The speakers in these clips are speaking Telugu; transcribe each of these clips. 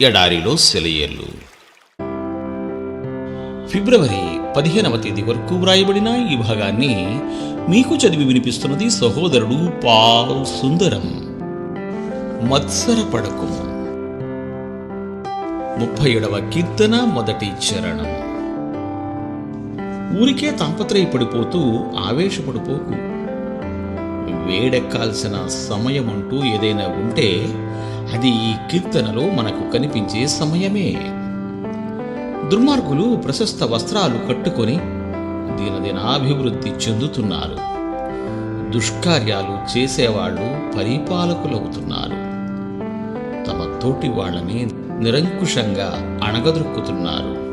ఎడారిలో సెలయేర్లు ఫిబ్రవరి పదిహేనవ తేదీ వరకు వ్రాయబడిన ఈ భాగాన్ని మీకు చదివి వినిపిస్తున్నది సహోదరుడు పాల్ సుందరం. మత్సర పడకు ముప్పై ఏడవ కీర్తన మొదటి చరణం. ఊరికే తాపత్రయపడిపోతూ ఆవేశపడిపోకు. వేడెక్కాల్సిన సమయం అంటూ ఏదైనా ఉంటే అది ఈ కీర్తనలో మనకు కనిపించే సమయమే. దుర్మార్గులు ప్రశస్త వస్త్రాలు కట్టుకొని దినదినాభివృద్ధి చెందుతున్నారు. దుష్కార్యాలు చేసేవాళ్ళు పరిపాలకులవుతున్నారు. తమ తోటి వాళ్ళని నిరంకుశంగా అణగదొక్కుతున్నారు.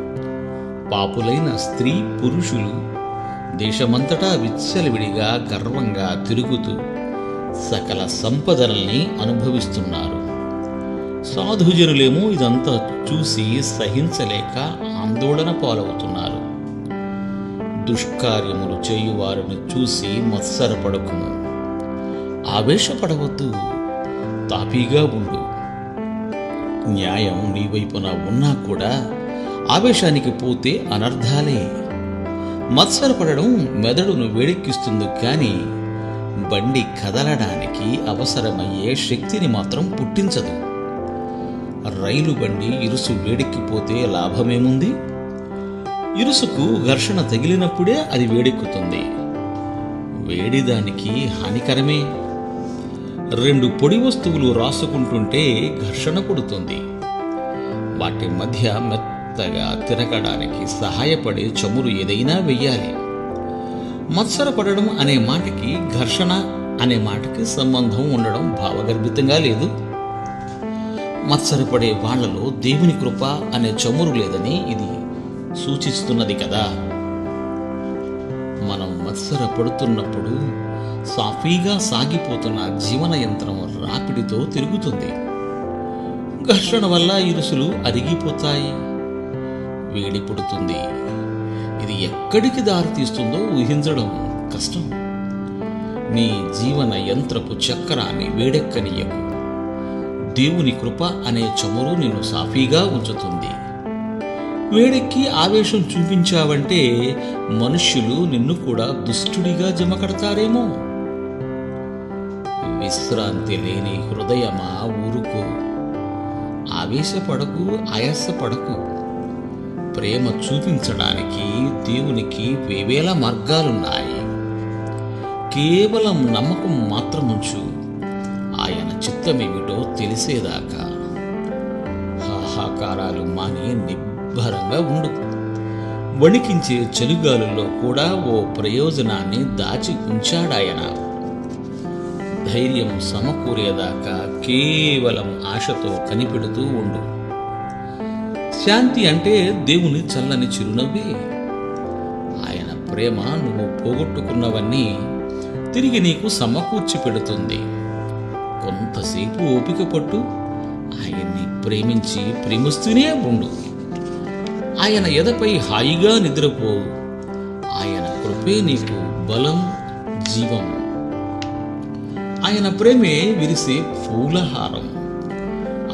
పాపులైన స్త్రీ పురుషులు దేశమంతటా విచ్చలవిడిగా గర్వంగా తిరుగుతూ సకల సంపదల్ని అనుభవిస్తున్నారు. సాధుజనులేమో ఇదంతా చూసి సహించలేక ఆందోళన పాలవుతున్నారు. దుష్కార్యములు చేయువారిని చూసి మత్సరపడకుము. ఆవేశపడవద్దు తాపీగా ఉండు. న్యాయం నీ వైపున ఉన్నా కూడా ఆవేశానికి పోతే అనర్థాలే మత్సరపడడం మెదడును వేడెక్కిస్తుంది కానీ బండి కదలడానికి అవసరమయ్యే శక్తిని మాత్రం పుట్టించదు. రైలు బండి ఇరుసు వేడెక్కిపోతే లాభమేముంది? ఇరుసుకు ఘర్షణ తగిలినప్పుడే అది వేడెక్కుతుంది. వేడిదానికి హానికరమే. రెండు పొడి వస్తువులు రాసుకుంటుంటే ఘర్షణ కొడుతుంది. వాటి మధ్య మెత్తగా తిరగడానికి సహాయపడే చమురు ఏదైనా వెయ్యాలి. మత్సరపడడం అనే మాటకి ఘర్షణ అనే మాటకి సంబంధం ఉండడం భావగర్భితంగా లేదు. మత్సరపడే వాళ్ళలో దేవుని కృప అనే చమురు లేదని ఇది సూచిస్తున్నది కదా. మనం మత్సరపడుతున్నప్పుడు సాఫీగా సాగిపోతున్న జీవన యంత్రం రాపిడితో తిరుగుతుంది. ఘర్షణ వల్ల ఇరుసులు అరిగిపోతాయి. వేడి పుడుతుంది ఇది ఎక్కడికి దారితీస్తుందో ఊహించడం కష్టం. నీ జీవన యంత్రపు చక్రాన్ని వేడెక్కనీయకు దేవుని కృప అనే చమురు నిన్ను సాఫీగా ఉంచుతుంది. వేడెక్కి ఆవేశం చూపించావంటే మనుష్యులు నిన్ను కూడా దుష్టుడిగా జమకడతారేమో. విశ్రాంతి లేని హృదయమా ఊరుకో. ఆవేశపడకు ఆయాసపడకు. ప్రేమ చూపించడానికి దేవునికి వేవేల మార్గాలున్నాయి. కేవలం నమ్మకం మాత్రముంచు ఆయన చిత్తమేమిటో తెలిసేదాకా హాహాకారాలు మాని నిబ్బరంగా ఉండు. వణికించే చలిగాలుల్లో కూడా ఓ ప్రయోజనాన్ని దాచి ఉంచాడాయన. ధైర్యం సమకూరేదాకా కేవలం ఆశతో కనిపెడుతూ ఉండు. శాంతి అంటే దేవుని చల్లని చిరునవ్వే. ఆయన ప్రేమ నువ్వు పోగొట్టుకున్నవన్నీ తిరిగి నీకు సమకూర్చి పెడుతుంది. కొంతసేపు ఓపిక పట్టు ఆయన్ని ప్రేమించి ప్రేమిస్తూనే ఉండు. ఆయన ఎదపై హాయిగా నిద్రపో. ఆయన కృపే నీకు బలం జీవం. ఆయన ప్రేమే విరిసే పూలహారం.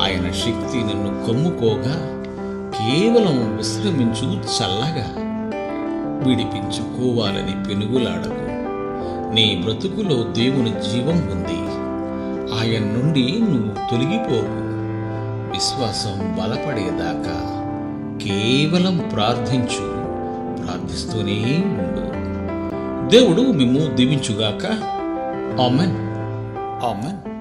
ఆయన శక్తి నిన్ను కమ్ముకోగా. కేవలం విశ్రమించు చల్లగా విడిపించుకోవాలని పెనుగులాడకు. నీ బ్రతుకులో దేవుని జీవం ఉంది. ఆయన నుండి నువ్వు తొలగిపోకు. విశ్వాసం బలపడేదాకా కేవలం ప్రార్థించు ప్రార్థిస్తూనే ఉండు. దేవుడు మిమ్ము దీవించుగాక. ఆమెన్. ఆమెన్.